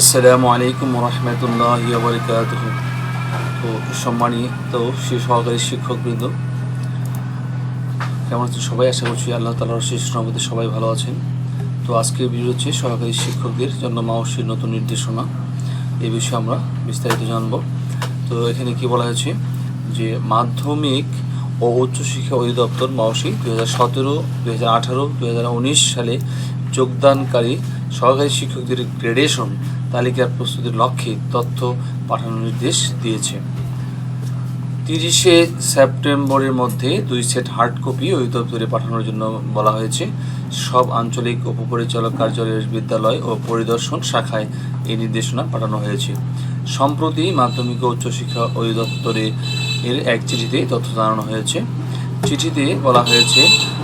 আসসালামু আলাইকুম রহমতুল্লাহ বরকাত তো সম্মানিত সে সহকারী শিক্ষকবৃন্দ, কেমন আছেন সবাই? আশা করছি আল্লাহ তালার শেষ নবতে সবাই ভালো আছেন। তো আজকের ভিডিও হচ্ছে সহকারী শিক্ষকদের জন্য মাওসির নতুন নির্দেশনা। এ বিষয়ে আমরা বিস্তারিত জানব। তো এখানে কি বলা হয়েছে? যে মাধ্যমিক ও উচ্চশিক্ষা অধিদপ্তর মাওসি দু হাজার সতেরো দু হাজার আঠারো দু হাজার উনিশ সালে যোগদানকারী সহকারী শিক্ষকদের গ্রেডেশন তালিকার প্রস্তুতির লক্ষ্যে তথ্য পাঠানোর নির্দেশ দিয়েছে। তিরিশে সেপ্টেম্বরের মধ্যে দুই সেট হার্ড কপি ওই অধিদপ্তরে পাঠানোর জন্য বলা হয়েছে। সব আঞ্চলিক উপপরিচালক কার্যালয়ের বিদ্যালয় ও পরিদর্শন শাখায় এই নির্দেশনা পাঠানো হয়েছে। সম্প্রতি মাধ্যমিক ও উচ্চশিক্ষা অধিদপ্তরে এর এক চিঠিতে তথ্য জানানো হয়েছে। চিঠিতে বলা হয়েছে,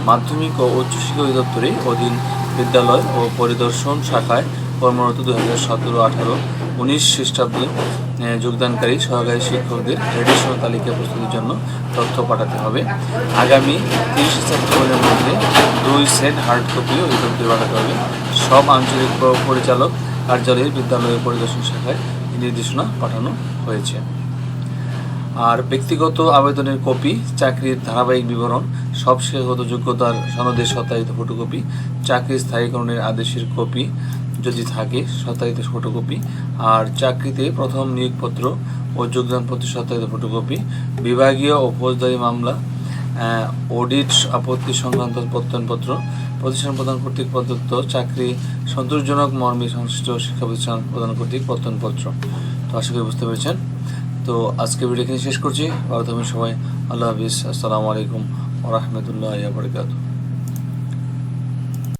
মাধ্যমিক ও উচ্চশিক্ষা অধিদপ্তরে অধীন বিদ্যালয় ও পরিদর্শন শাখায় কর্মরত দু হাজার সতেরো আঠারো উনিশ খ্রিস্টাব্দে যোগদানকারী সহকারী শিক্ষকদের রেডিশন তালিকা প্রস্তুতির জন্য তথ্য পাঠাতে হবে। আগামী তিরিশে সেপ্টেম্বরের মধ্যে দুই সেট হার্ড কপি অধিদপ্তরে পাঠাতে হবে। সব আঞ্চলিক পরিচালক কার্যালয়ের বিদ্যালয় পরিদর্শন শাখায় নির্দেশনা পাঠানো হয়েছে। আর ব্যক্তিগত আবেদনের কপি, চাকরির ধারাবাহিক বিবরণ সব শিক্ষাগত যোগ্যতার সনদের সত্যায়িত ফটোকপি, চাকরির স্থায়ীকরণের আদেশের কপি যদি থাকে সত্যায়িত ফটোকপি, আর চাকরিতে প্রথম নিয়োগপত্র ও যোগদানপত্র সত্যায়িত ফটোকপি, বিভাগীয় ও ফৌজদারি মামলা অডিট আপত্তি সংক্রান্ত প্রত্যয়নপত্র, প্রতিষ্ঠান প্রদান কর্তৃক প্রদত্ত চাকরি, সন্তোষজনক মর্মে সংশ্লিষ্ট শিক্ষা প্রতিষ্ঠান প্রদান কর্তৃক প্রত্যয়নপত্র। তো আশা করি বুঝতে পেরেছেন। তো আজকে ভিডিও এখানে শেষ করছি। ভালো থাকবেন সবাই। আল্লাহ হাফিজ। আসসালামু আলাইকুম রহমতুল্লাহ বরকাত